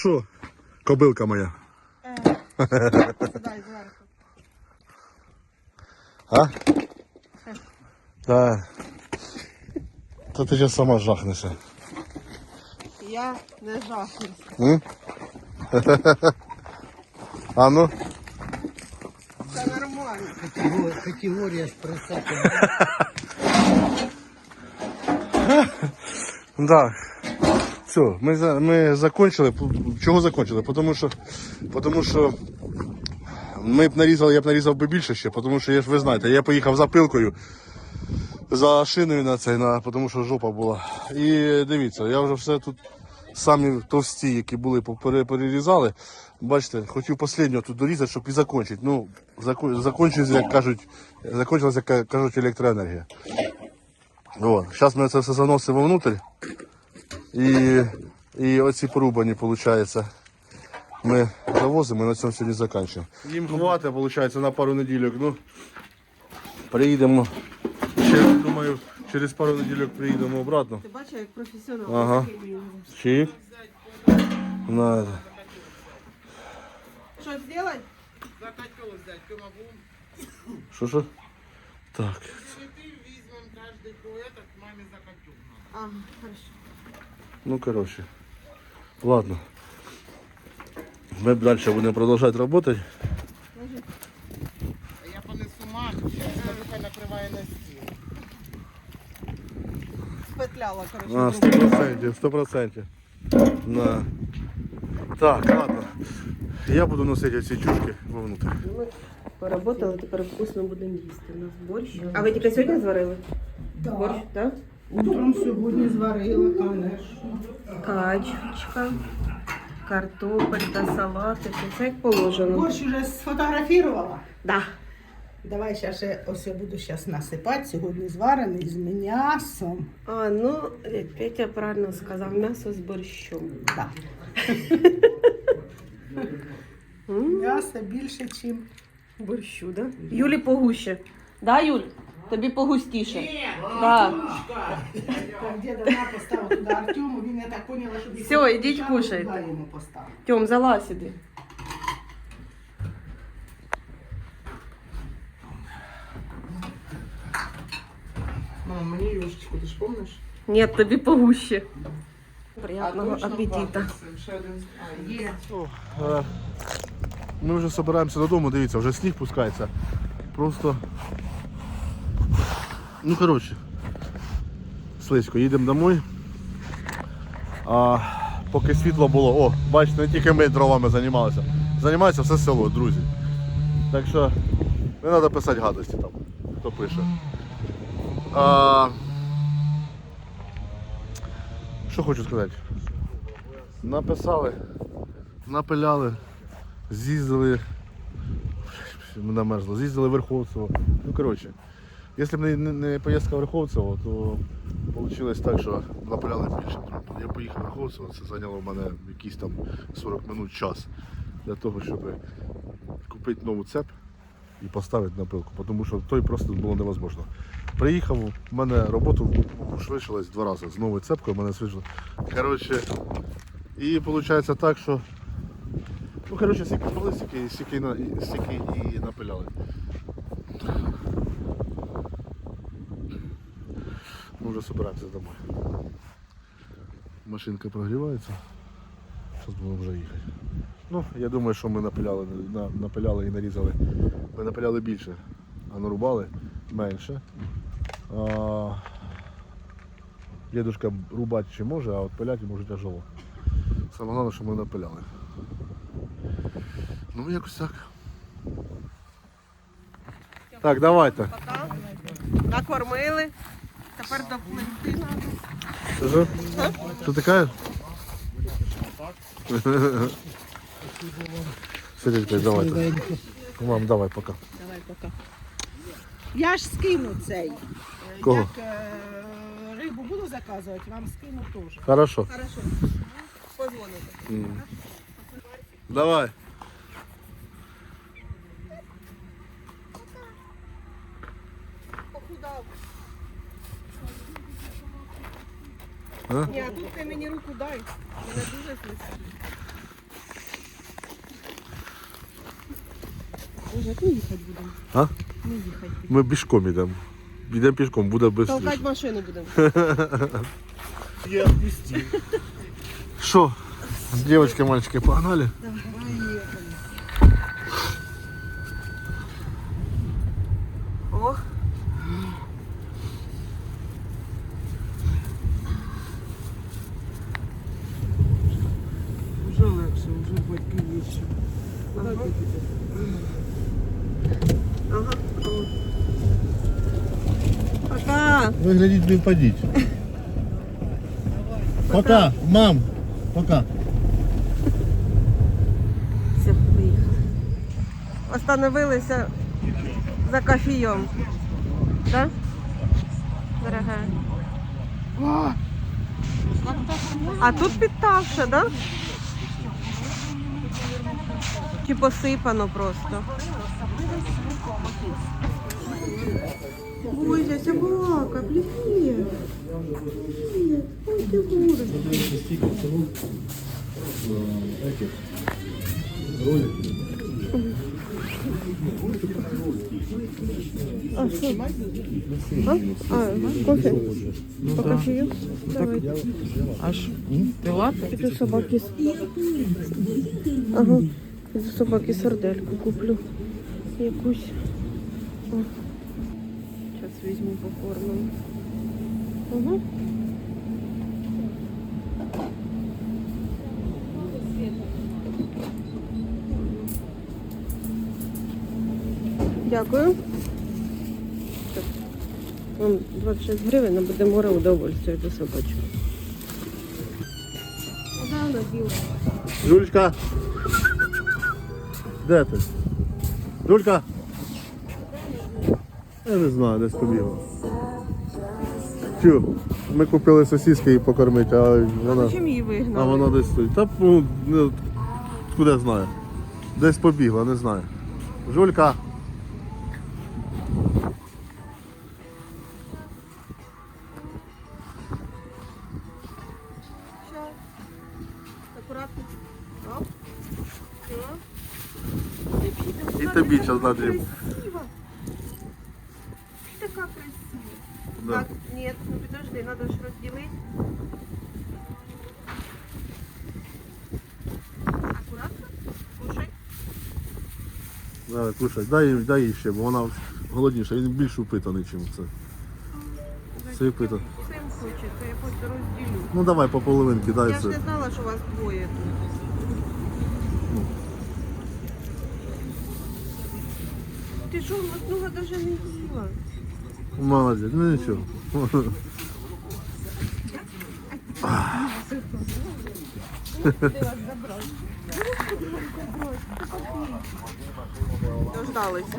що, кобилка моя? Зверху. А? Так. Та ти зараз сама жахнешся. Я не жахнуся. М? А ну? Це нормально. Категория, категория с прицепом. Так. Все, ми, за- ми закончили. Чого закончили? Тому що, тому що ми б нарізали, я б нарізав би більше ще, тому що я ж ви знаєте, я поїхав за пилкою, за шиною на цей, на, тому що жопа була. І дивіться, я вже все тут самі товсті, які були, перерізали. Бачите, хотів останнього тут дорізати, щоб і закінчити. Ну, зако- як кажуть, закінчилася, як кажуть, електроенергія. Зараз ми це все заносимо внутрь. І, і оці порубані, виходить, ми завозимо і на цьому сьогодні закінчуємо. Їм хватить, виходить, на пару неділю. Ну, приїдемо. Ще, думаю, через пару неділю приїдемо обратно. Ти бачиш, як професіонал. Ага. Чик. На. Що зробити? Що що? Так. А, хорошо. Ну, коротше. Ладно. Ми далі будемо продовжувати працювати. Я понесу мак, хай накриває на стіл. Спетляла, коротше. А, сто процентів, сто процентів. На. Так, ладно. Я буду носити ці чушки вовнутрь. Ми поработали, тепер вкусно будемо їсти. У нас борщ. А ви тільки сьогодні зварили? Так. Борщ, так? Утром сьогодні зварила, конечно. Качечка, картопелька, салатики. Це як положено. Борщ уже сфотографувала. Да. Давай ще ще ось я буду зараз насипати. Сьогодні зварений з м'ясом. А, ну, як Петя правильно сказав, м'ясо з борщом. Да. М, М'ясо більше, ніж Борщу, да? Юлі погуще. Да, Юль? Тобі погустіше. Да. Так, діда на поставив туди Артему, він я так поняла, що він Всьо, ідіть кушайте. Туди йому поставив. Тьом, залазь іди. Мама, мені юшечку, ти ж помниш? Ні, тобі погуще. Приятного апетита. Ще один. А, є. Е, Ми вже збираємося додому, дивіться, вже сніг пускається. Просто. Ну, коротше. Слизько, їдемо домой. А поки світло було, о, бачите, не тільки ми дровами займалися. Займається все село, друзі. Так що не треба писати гадості там, хто пише. А, що хочу сказати? Написали, напиляли, з'їздили. Мене мерзло, з'їздили Верховцево. Ну коротше, якщо б не, не, поїздка в Верховцево, то вийшло так, що напиляли більше. Я поїхав в Верховцево, це зайняло в мене якісь там 40 минут час для того, щоб купити нову цеп і поставити на пилку, тому що той просто було невозможно. Приїхав, в мене роботу швидшилась два рази з новою цепкою, мене швидшило. Коротше, і виходить так, що. Ну, коротше, стільки були, стільки і напиляли. Ми вже збираємося домой. Машинка прогрівається. Зараз будемо вже їхати. Ну, я думаю, що ми напиляли, на, напиляли і нарізали. Ми напиляли більше, а нарубали менше. А, дедушка рубати ще може, а от пиляти може тяжело. Саме головне, що ми напиляли. Ну, якось так. Так, давайте. Накормили. Тепер допливти треба. Що? Ти кажеш? Сидіть, давайте. Мам, давай, пока. Давай поки. Я ж скину цей. Кого? Як е, рибу буду заказувати, вам скину теж. Хорошо. Хорошо. Позвоните. Давай. А? Ні, а тут ти мені руку дай. Вона дуже слизькі. Боже, як ми їхати будемо? А? Ми їхати. Ми пішком йдемо. Йдемо пішком, буде без. Толкати машину будемо. Я відпустив. Що? Девочки, мальчики, погнали? Давай. Пока. Виглядіть, не впадіть. Пока, мам. Пока. Все, поїхали. Остановилися за кофійом. Да? Дорогая. А тут підтавше, да? Чи посипано просто? Ой, я собака, привет. Привет. Ой, ты гура. А что? А? А, кофе? По кофею? Давай. Аж ти лапи? Піду собаки. Ага. Піду собаки сардельку куплю. Якусь. О. Візьму покормлю. Ага. Дякую. Так. Вон 26 гривень, а буде море удовольствия до собачок. Жулечка. Де ти? Жулька. Я не знаю, десь побігла. Чу, ми купили сосиски її покормити, а вона, Чим її а вона десь стоїть. Та ну, не- куди знаю. Десь побігла, не знаю. Жулька. Щас. Акуратно. Оп. Все. І тобі зараз надрім. Красиво. Ты така красива. Да. Так, нет, ну подожди, надо же разделить. Аккуратно. Кушай. Давай, кушай, дай, їй- дай їй ще, бо вона голодніша, він більш упитаний, ніж це. Це упита. Сим хоче, то я хоч розділю. Ну давай по половинки, дай Я ж це. не знала, що вас двоє тут. Ти що, глотнула даже не їла? Молодець, ну нічого. Дождалися.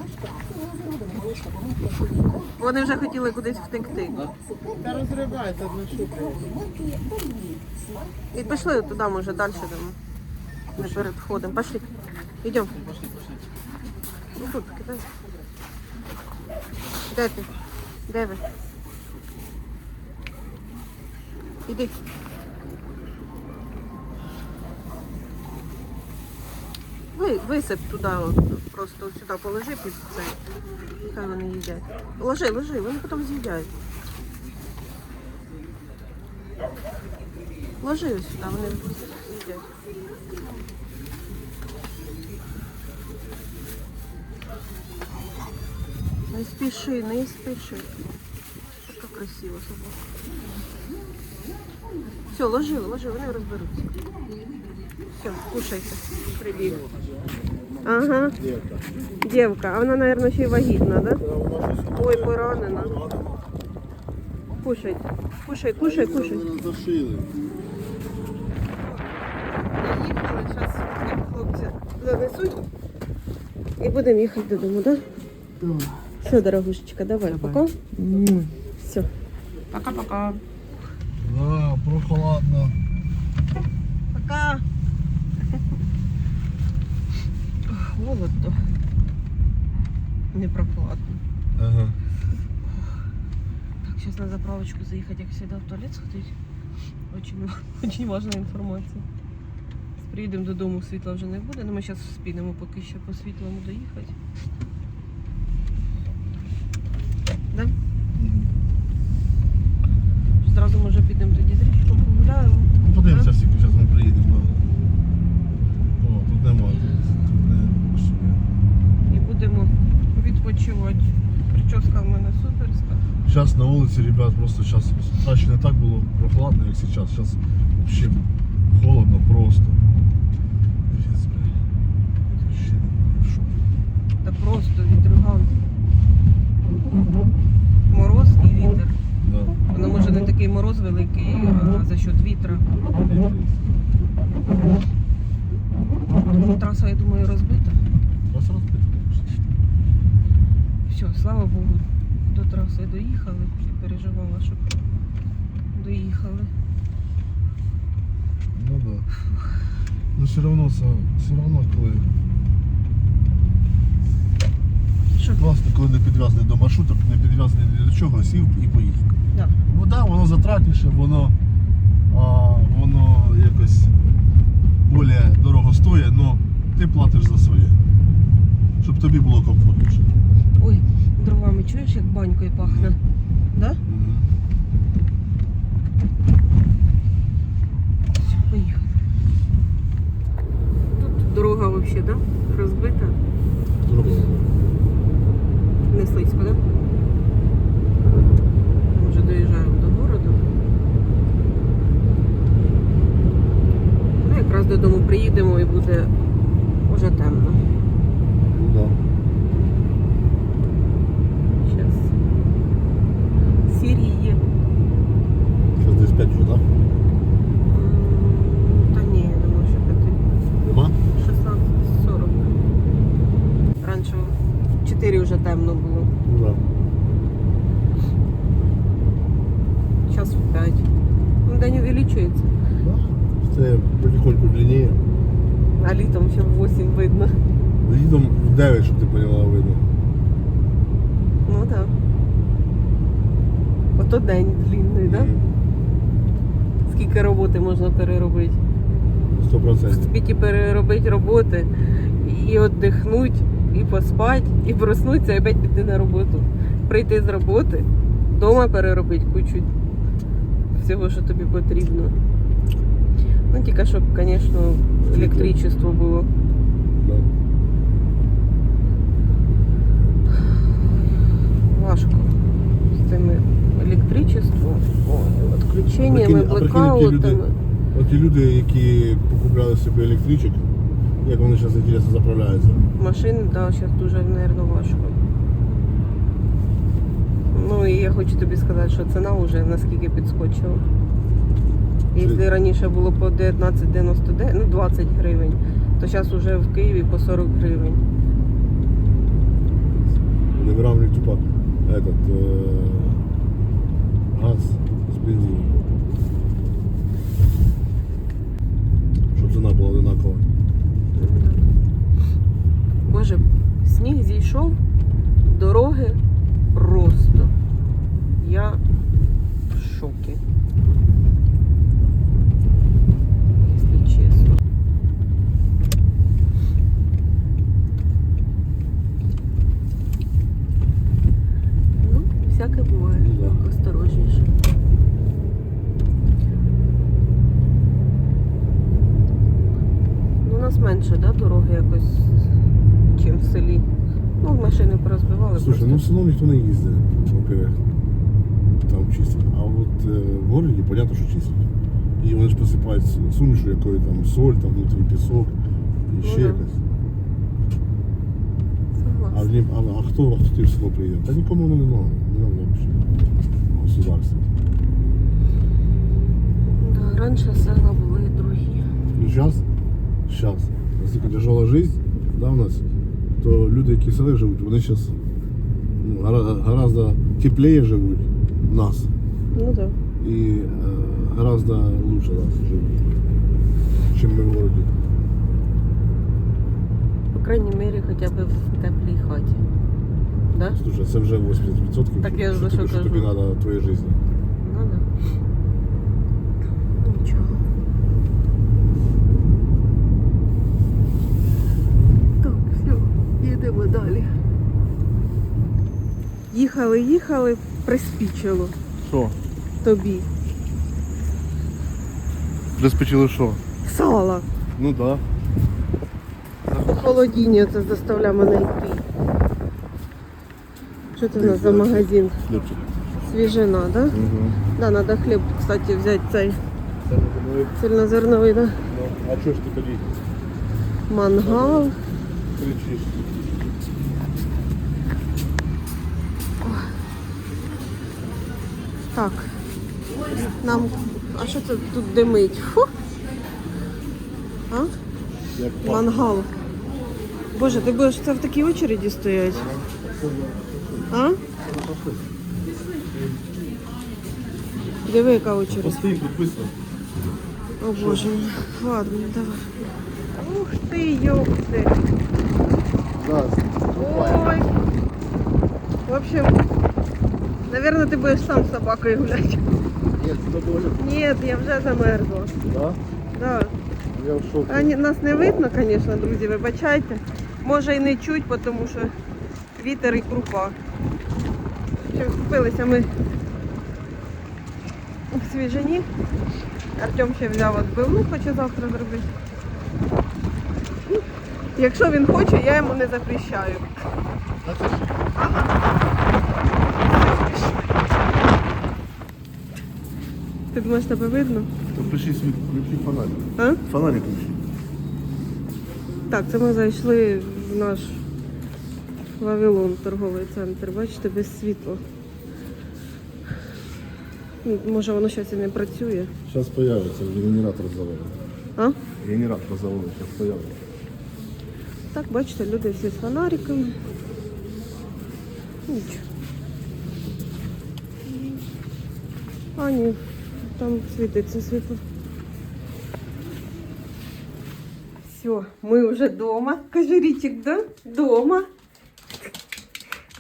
Вони вже хотіли кудись втекти. Та розривається, ну що? І пішли туди, може, далі йдемо. Не перед входом. Пошли. Йдемо. Ну тут кидай. Де ти? Де ви? Іди. Ви, висип туди, от, просто сюди положи під це. Хай вони їдять. Ложи, ложи, вони потім з'їдять. Ложи сюди, вони їдять. Не спіши, не спіши. Така красива собака. Все, ложи, ложи, вони розберуться. Все, кушайте. Прибіг. Ага. Дівка, а вона, мабуть, ще й вагітна, да? Ой, поранена. Кушайте. Кушай, кушай, кушай. Зашили. Приїхали, зараз хлопці занесуть і будемо їхати додому, так? Да? Все, дорогушечка, давай, пока. Все. Пока-пока. Да, прохладно. Пока. Холодно. Не прохладно. Ага. Так, сейчас на заправочку заехать, как всегда, в туалет сходить. Очень, очень важная информация. Приїдемо додому, світла вже не буде, але ми зараз спінемо поки ще по світлому доїхати. Да? Зразу може підемо тоді з річком погуляємо. Ну, подивимося всі, зараз ми приїдемо. О, тут нема. Тут не машини. і будемо відпочивати. Прическа в мене Зараз на вулиці, ребят, просто зараз ще не так було прохладно, як зараз. Зараз взагалі холодно просто. Пиздец. Вообще в. Та просто вітрюган. Мороз і вітер. Да. Воно може не такий мороз великий, а за счет вітра. Тому траса, я думаю, розбита. Раз розбито, конечно. Все, слава Богу, до траси доїхали. Переживала, щоб доїхали. Ну да. Ну все са- все равно, коли Що? класно, коли не підв'язаний до маршруток, не підв'язаний до чого, сів і поїхав. Да. Ну да, воно затратніше, воно, а, воно якось більш дорого стоїть, але ти платиш за своє. Щоб тобі було комфортніше. Ой, дровами чуєш, як банькою пахне? Да? Все, поїхали. Тут дорога взагалі, да? Розбита. Не слизько, да? Ми вже доїжджаємо до городу. Ну, якраз додому приїдемо і буде вже темно. Да. Зараз сіріє. Зараз десь 5 вже, так? М, Та ні, не можу піти. Нема? 16.40. Раніше в 4 вже темно було. Ну да. Зараз в 5. Ну, день увеличується, Да. Це потихоньку длиннее. а літом ще в 8 видно. Їдом в 9, щоб ти поняла, видно. Ну так. Да. Ото день длинний, так? Да? Скільки роботи можна переробити? Сто процентів. Тобі переробити роботи і віддихнути, і поспати, і проснутися, і опять піти на роботу. Прийти з роботи, вдома переробити кучу всього, що тобі потрібно. Ну, тільки щоб, звісно, електричество було. Да. Важко з цими електричеством, ой, відключеннями, а прикинь, які люди- От ті люди, які покупляли собі електричок, як вони зараз інтересно заправляються. Машин, да, зараз дуже, мабуть, важко. Ну і я хочу тобі сказати, що ціна вже наскільки підскочила. Якщо раніше було по 19,99, ну 20 гривень, то зараз вже в Києві по 40 гривень. Вони виравнюють тупо этот, э, газ з бензином. Щоб ціна була одинакова. Боже, сніг зійшов, дороги просто. Я в шокі. Якщо чесно. Ну, всяке буває. Ну да. Осторожніше. Ну, у нас менше, да, дороги якось, чим в селі. Ну, машини порозбивали. Слушай, просто. ну в село ніхто не їздить, во-первых. Там чистять. А от е, в городі, понятно, що чистять. І вони ж посипають сумішу, якою там соль, там внутрі пісок і ще Ну да. якось. А, в Согласна. нім- а, а хто, а хто ти в село приїде? Та нікому воно не надо. Не надо взагалі. Государство. Да, раніше села були другі. Ну зараз, зараз, наскільки тяжела життя, да, у нас, то люди, які в селі живуть, вони зараз ну, гора- гораздо теплее живуть в нас. Ну да. И э, е, гораздо лучше нас живут, чем мы в городе. По крайней мере, хоча б в теплій хаті. Да? Слушай, це вже 80%. Так я ж що, за що тобі- що в твоїй житті. Ну да. Нічого. Так, все, їдемо далі. Їхали, їхали, приспічило. Що? Тобі. Диспетчили що? Сало. Ну так. У холодіння це заставляє мене йти. Що це у нас за магазин? Хлібчик. Свіжина, да? Угу. Да, надо хліб, кстати, взяти цей цільнозерновий, да? А чого ж ти тоді Мангал. кричиш? Так. Нам. А що це тут димить? Фу. А? Мангал. Боже, ти будеш це в такій очереді стояти? А? Диви, яка очередь. О боже. Ладно, давай. Ух ти. Да. Ой. В общем, наверное, ты будешь сам с собакой гулять. Нет, я вже замерзла. Да? Да. Я в шокі. А ні- нас не видно, звісно, друзі, вибачайте. Може і не чуть, тому що вітер і крупа. Ще купилися ми в свіжині. Артем ще взяв відбивну, хоче завтра зробити. Якщо він хоче, я йому не запрещаю. Ти думаєш, тебе видно? То пиши світ, включи фонарик. А? Фонарик включи. Так, це ми зайшли в наш Вавилон, торговий центр. Бачите, без світла. Може воно зараз і не працює. Зараз появиться, генератор заводить. А? Генератор заводить, зараз появиться. Так, бачите, люди всі з фонариками. Нічого. А, ні, там світиться світло. Все, ми вже вдома. Кажи Річик, да? Дома.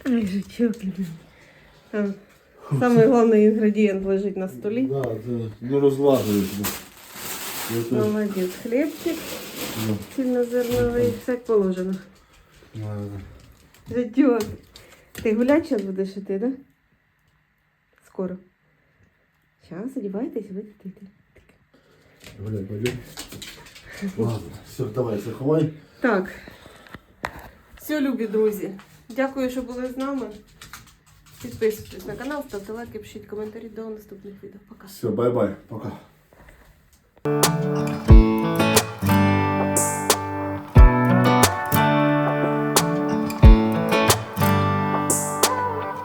Ай, жучок. Самий головний інгредієнт лежить на столі. Да, це не розлажують. ну. Молодець. Хлібчик, цільнозерновий, все як положено. Житьок. Ти гулять зараз будеш іти, да? Скоро. Зараз одівайтесь, ви дитите. Гуляй, пойдем. Ладно, все, давай, заховай. Так. Все, любі друзі. Дякую, що були з нами. Підписуйтесь на канал, ставте лайки, пишіть коментарі до наступних відео. Пока. Все, бай-бай, пока.